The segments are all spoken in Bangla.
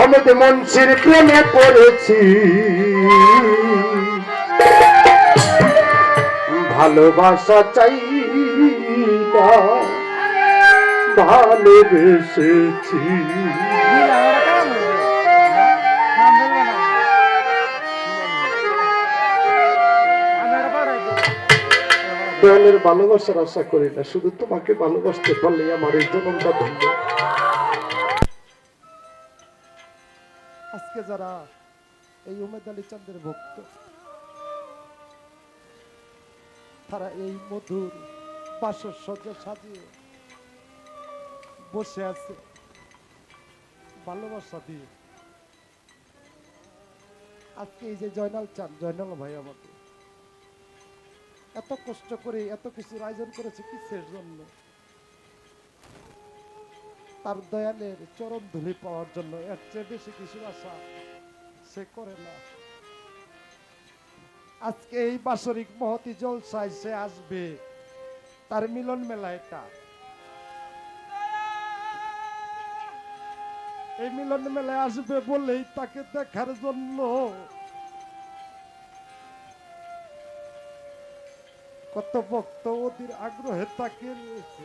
অমিত মনসির প্রেমে পড়েছি। ভালোবাসা চাই ভালোবেসেছি। দয়ালের ভালোবাসার আশা করি না, শুধু তোমাকে ভালোবাসতে পারলে আমার এই জনমটা ধন্য। আজকে যারা এই উমেদ আলী চাঁদের ভক্ত, তারা এই মধুর বাসর সজ্জা সাজিয়ে বসে আছে, ভালোবাসা দিয়ে। আজকে এই যে জয়নাল চান জয়নাল ভাই আমাকে, এত কষ্ট করে, এত কিছুর আয়োজন করেছে কিসের জন্য? তার দয়ালের চরণ ধুলি পাওয়ার জন্য এর চেয়ে বেশি কিছু আশা সে করে না। আজকে এই বাসরিক মহতি জলসায় সে আসবে, তার মিলন মেলা এটা। এই মিলন মেলায় আসবে বলেই তাকে দেখার জন্য। কত ভক্ত ওদের আগ্রহে তাকে রয়েছে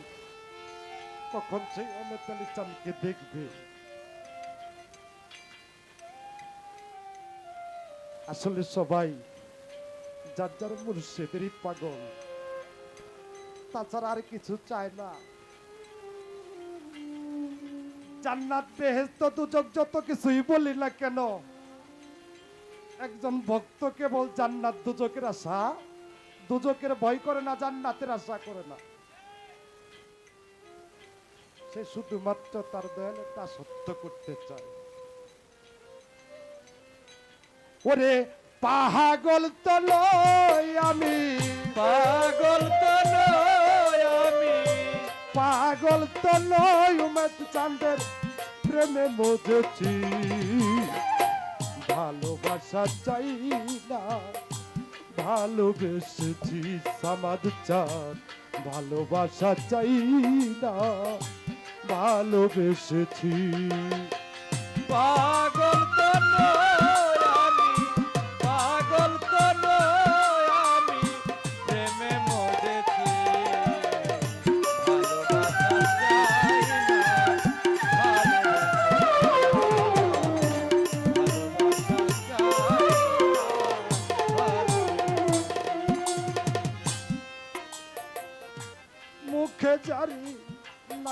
কখন সেই অমিত আলী দেখবে? আসলে সবাই যার যার মুর্শিদেরই পাগল, তাছাড়া আর কিছু চায় না। জান্নাত বেহেস্ত দুজক যত কিছুই বলি না কেন, একজন ভক্ত কেবল জান্নাত দুজকের আশা, দুজকের ভয় করে না, জান্নাতের আশা করে না। সে শুধুমাত্র তার দয়ালের তা সত্য করতে চায়। ওরে পাহাগল তো আমি। পাগল তো আমি। পাগল তো নই উমেদ চাঁদের প্রেমে মজেছি। ভালোবাসা চাই না ভালোবেসেছি সমাজ চাঁদ। ভালোবাসা চাই না ভালোবেসেছি। পাগল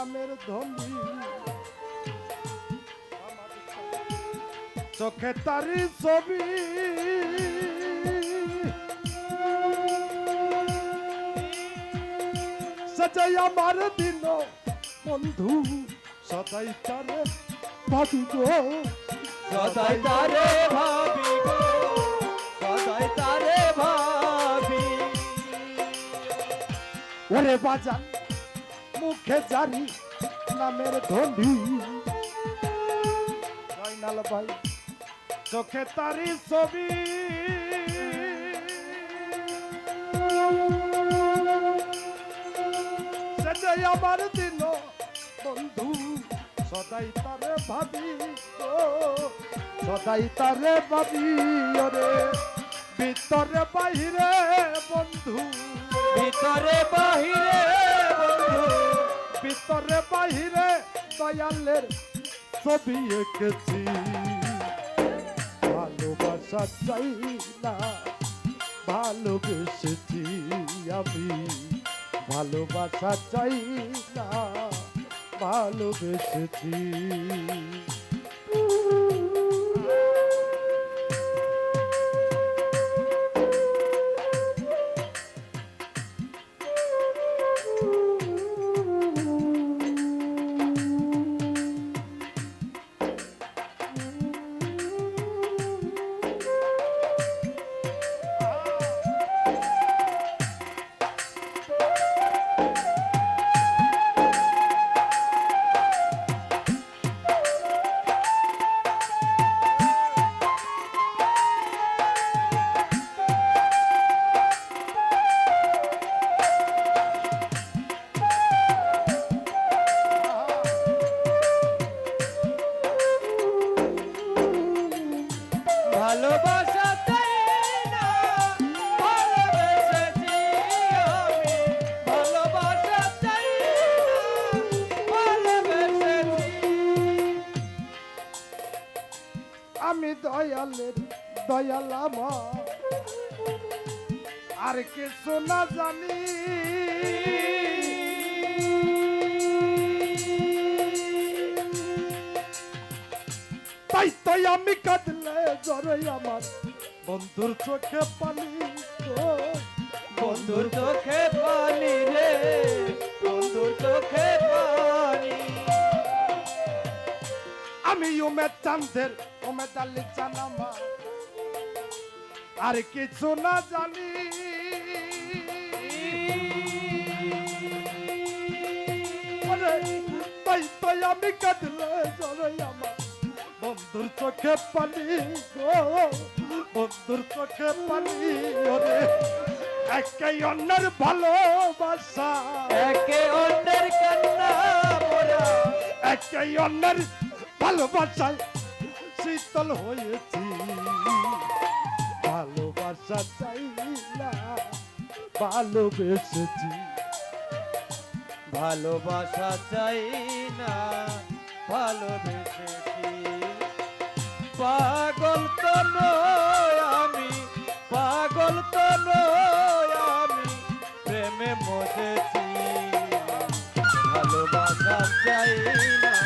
নামের ধ্বনি চোখে তারি ছবি। সজাই আমার দিন বন্ধু সদাই তারে ভাবি গো। সদাই তারে ভাবি গো। সদাই তারে ভাবি। ওরে বাজান মুখে জারি নামের ধ্বনি জয়নাল ভাই, চোখে তারি ছবি। সেটাই আমার দিন বন্ধু, সদাই তারে ভাবি সদাই তারে ভাবি ওরে। ভিতরে বাহিরে বন্ধু, ভিতরে বন্ধু ভিতরে বাহিরে দয়ালের ছবি এঁকেছি। ভালোবাসা চাই না ভালোবেসেছি আমি। ভালোবাসা চাই না ভালোবেসেছি। ভালোবাসাতে আমি দয়ালের দয়াল আমার। আর কিছু না জানি। তাই তাই আমি কাঁদল জ্বরে আমার। বন্ধুর চোখে পানি বন্ধুর চোখে পানি রে। বন্ধুর চোখে পানি। আমি উমেদ চান্দের উমেদ আলী চানামা আর কিছু না জানি। তাই তাই আমি কাঁদলে জ্বরে আমার। বন্ধুর চোখে পানি গো বন্ধুর চোখে পানি ওরে। একে অন্যের ভালোবাসা একে অন্যের কান্না মোরা একে অন্যের ভালোবাসায় শীতল হয়েছি। ভালোবাসা চাই না ভালোবেসেছি। ভালোবাসা চাই না ভালোবেসেছি পাগল তো নয় আমি পাগল তো নয় আমি প্রেমে মজেছি। ভালোবাসা চাই না।